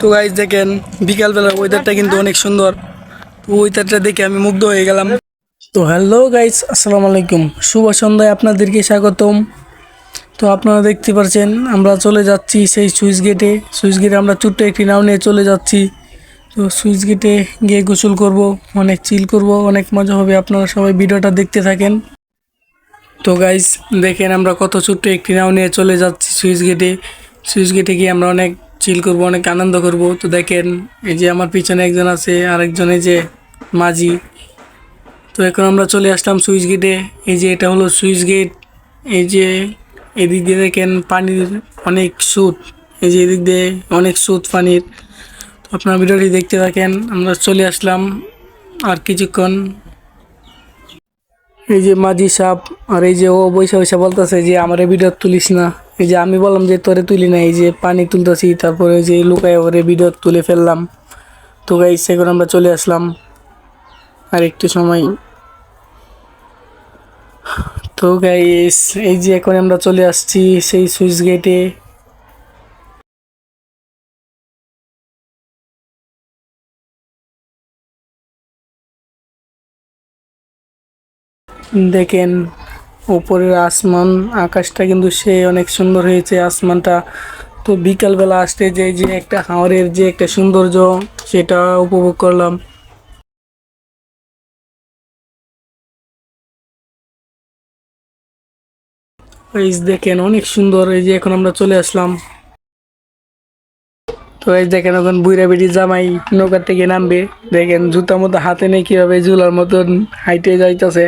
তো গাইজ দেখেন, বিকালবেলার ওয়েদারটা কিন্তু অনেক সুন্দর। তো ওয়েদারটা দেখে আমি মুগ্ধ হয়ে গেলাম। তো হ্যালো গাইজ আসসালামু আলাইকুম। শুভ সন্ধ্যায় আপনাদেরকে স্বাগতম। তো আপনারা দেখতে পাচ্ছেন আমরা চলে যাচ্ছি সেই সুইচ গেটে সুইচ গেটে আমরা ছোট্ট একটি নাও নিয়ে চলে যাচ্ছি। তো সুইচ গেটে গিয়ে গোসল করব, অনেক চিল করব, অনেক মজা হবে। আপনারা সবাই ভিডিওটা দেখতে থাকেন। তো গাইজ দেখেন, আমরা কত ছোট্ট একটি নাও নিয়ে চলে যাচ্ছি সুইচ গেটে সুইচ গেটে গিয়ে আমরা অনেক চিল করব, অনেক আনন্দ করব। তো দেখেন, এই যে আমার পিছনে একজন আছে, আরেকজন এই যে মাঝি। তো এখন আমরা চলে আসলাম সুইচ গেটে। এই যে এটা হলো সুইচ গেট। এই যে এদিক দিয়ে দেখেন পানির অনেক স্রোত। এই যে এদিক দিয়ে অনেক স্রোত পানির। তো আপনার ভিডিওটি দেখতে থাকেন, আমরা চলে আসলাম আর কিছুক্ষণ। এই যে মাঝি সাপ, আর এই যে ও বৈশা বৈশা বলতেছে যে, আমার ভিডিও তুলিস না। এই যে আমি বললাম যে তোরে তুলি না এই যে পানি তুলতেছি, তারপরে যে লুকায় ওরে ভিডিও তুলে ফেললাম। তো গাই সেখানে আমরা চলে আসলাম আর একটু সময়। তো গাইস এই যে এখন আমরা চলে আসছি সেই সুইচ গেটে দেখেন উপরের আসমান, আকাশটা কিন্তু সে অনেক সুন্দর হয়েছে আসমানটা। তো বিকালবেলা আসতে যে যে একটা হাওরের যে একটা সৌন্দর্য, সেটা উপভোগ করলাম। এই দেখেন, অনেক সুন্দর। এই যে এখন আমরা চলে আসলাম। তো এই দেখেন, এখন বুইরা বেটি জামাই নৌকার থেকে নামবে। দেখেন জুতা মতো হাতে নেই কীভাবে, ঝুলার মতন হাইটে যাইতেছে।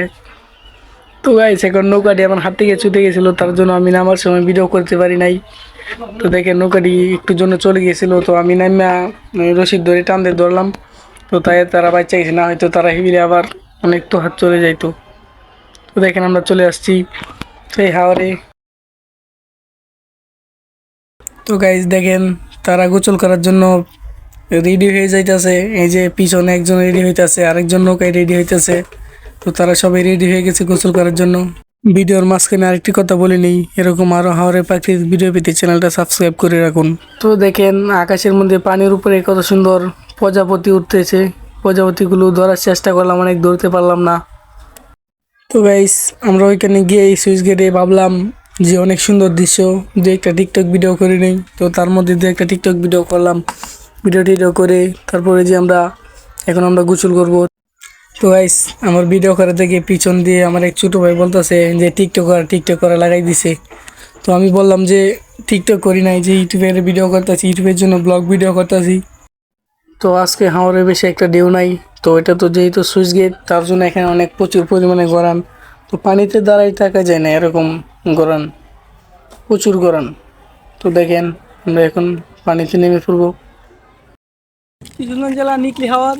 তো গাইছে, এখন নৌকাটি আমার হাত থেকে ছুটে গেছিল, তার জন্য আমি নামার সময় ভিডিও করতে পারি নাই। তো দেখেন নৌকাটি একটু জন্য চলে গেছিল, তো আমি নামিয়া রশিদ ধরে টানতে ধরলাম। তো তাই তারা বাচ্চা গেছে না হয়তো তারা হিবিলে আবার অনেক তো হাত চলে যাইতো। তো দেখেন আমরা চলে আসছি সেই হাওয়ারে তো গাইজ দেখেন, তারা গোসল করার জন্য রেডি হয়ে যাইতেছে। এই যে পিছনে একজন রেডি হইতেছে, আরেকজন নৌকায় রেডি হইতেছে। তো তারা সবাই রেডি হয়ে গেছে গোসল করার জন্য। ভিডিওর মাঝখানে আরেকটি কথা বলে নিই, এরকম আরও হাওড়ে পাখির ভিডিও পেতে চ্যানেলটা সাবস্ক্রাইব করে রাখুন। তো দেখেন, আকাশের মধ্যে পানির উপরে কত সুন্দর প্রজাপতি উঠতেছে। প্রজাপতিগুলো ধরার চেষ্টা করলাম, অনেক ধরতে পারলাম না। তো গাইস আমরা ওইখানে গিয়ে সুইচ গেটে ভাবলাম যে অনেক সুন্দর দৃশ্য, দু একটা টিকটক ভিডিও করে নেই। তো তার মধ্যে দু একটা টিকটক ভিডিও করলাম। ভিডিও টিডিও করে তারপরে যে আমরা, এখন আমরা গোসল করব। তো গাইস আমার ভিডিও করে থেকে পিছন দিয়ে আমার এক ছোটো ভাই বলতেছে যে টিকটক করা টিকটক করা লাগাই দিছে। তো আমি বললাম যে টিকটক করি নাই, যে ইউটিউবের ভিডিও করতেছি, ইউটিউবের জন্য ব্লগ ভিডিও করতেছি। তো আজকে হাওড়ে বেশি একটা ডেউ নাই, তো এটা তো যেহেতু সুইচ গেট, তার জন্য এখানে অনেক প্রচুর পরিমাণে গরান তো পানিতে দাঁড়াই থাকা যায় না এরকম গরান প্রচুর গরান তো দেখেন, আমরা এখন পানিতে নেমে পড়ব। জেলা নিকলি হাওয়ার।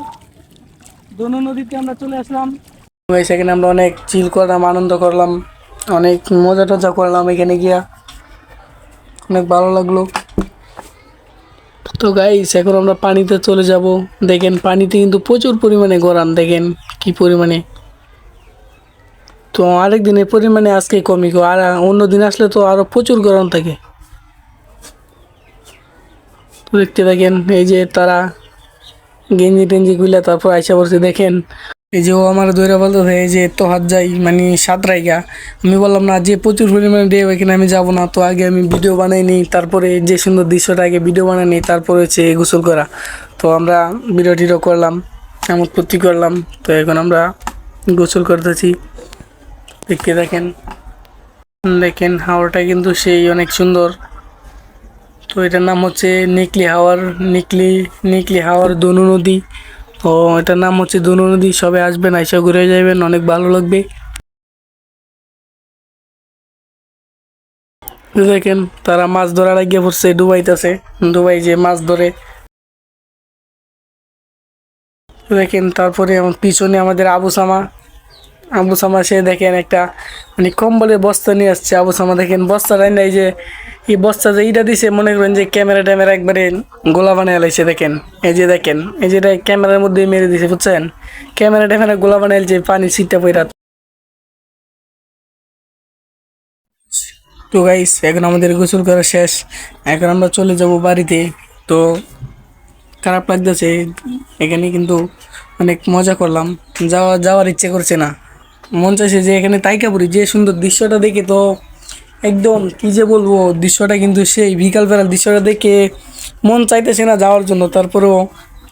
দনু নদীতে আমরা চলে আসলাম। সেখানে আমরা অনেক চিল করলাম, আনন্দ করলাম, অনেক মজা টজা করলাম এখানে গিয়া। অনেক ভালো লাগল। তো গাইস এখন আমরা পানিতে চলে যাব। দেখেন, পানিতে কিন্তু প্রচুর পরিমাণে গরম, দেখেন কি পরিমাণে। তো আরেক দিনের পরিমাণে আজকে কমই গো, আর অন্য দিন আসলে তো আরও প্রচুর গরম থাকে। দেখতে থাকেন, এই যে তারা গেঞ্জি টেঞ্জি গুলা তারপর আইসা বলছে দেখেন। এই যে ও আমার দৈরা বলতে এই যে তো হাত যাই মানে সাত রাইগা। আমি বললাম, না, যে প্রচুর পরিমাণে ডে এখানে, আমি যাব না। তো আগে আমি ভিডিও বানাই নিই, তারপরে যে সুন্দর দৃশ্যটা আগে ভিডিও বানাই নিই, তারপরে হচ্ছে গোসল করা। তো আমরা ভিডিও টিডিও করলাম এমন প্রতি করলাম, তো এখন আমরা গোসল করতেছি। দেখতে দেখেন দেখেন হাওয়াটা কিন্তু সেই অনেক সুন্দর। তো এটার নাম হচ্ছে নিকলি হাওয়ার, নিকলি নিকলি হাওয়ার দনু নদী। তো এটার নাম হচ্ছে দনু নদী, সবাই আসবেন, আইসা ঘুরে যাবেন অনেক ভালো লাগবে। দেখেন, তারা মাছ ধরার গিয়ে পড়ছে, ডুবাইতেছে, ডুবাই যে মাছ ধরে। দেখেন, তারপরে পিছনে আমাদের আবু সামা আবু সামা সে দেখেন একটা মানে কম্বলের বস্তা নিয়ে আসছে। আবু সামা দেখেন বস্তাটা নাই যে, এই বস্তা যে ইটা দিছে, মনে করেন যে ক্যামেরা ট্যামেরা একবারে গোলা বানায় লাইছে, দেখেন। এই যে দেখেন, এই যে ক্যামেরার মধ্যে মেরে দিছে, বুঝছেন? ক্যামেরা ট্যামেরা গোলা বানাইছে পানি ছিটটা পইরা। তো গাইস এখন আমাদের গোসল করা শেষ। এখন আমরা চলে যাব বাড়িতে। তো খারাপ লাগতেছে, এখানে কিন্তু অনেক মজা করলাম। যাওয়া, যাওয়ার ইচ্ছে করছে না। মন চাইছে যে এখানে তাইকা পড়ি যে সুন্দর দৃশ্যটা দেখে তো একদম কী যে বলব, দৃশ্যটা কিন্তু সেই বিকালবেলার দৃশ্যটা দেখে মন চাইতেছে না যাওয়ার জন্য। তারপরেও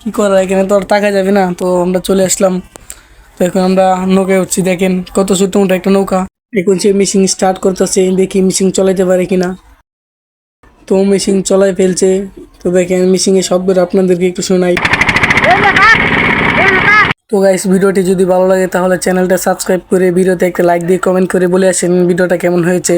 কী করা, এখানে তো আর টাকা যাবে না। তো আমরা চলে আসলাম। তো এখন আমরা নৌকায় উঠছি। দেখেন কত ছোট মোটো একটা নৌকা। এখন সে মেশিন স্টার্ট করতেছে, দেখি মেশিন চলাইতে পারে কিনা। তো মেশিন চলাই ফেলছে। তো দেখেন মেশিনের শব্দটা আপনাদেরকে একটু শোনাই। তো গাইস ভিডিওটি যদি ভালো লাগে তাহলে চ্যানেলটা সাবস্ক্রাইব করে ভিডিওতে একটা লাইক দিয়ে কমেন্ট করে বলে আসেন ভিডিওটা কেমন হয়েছে।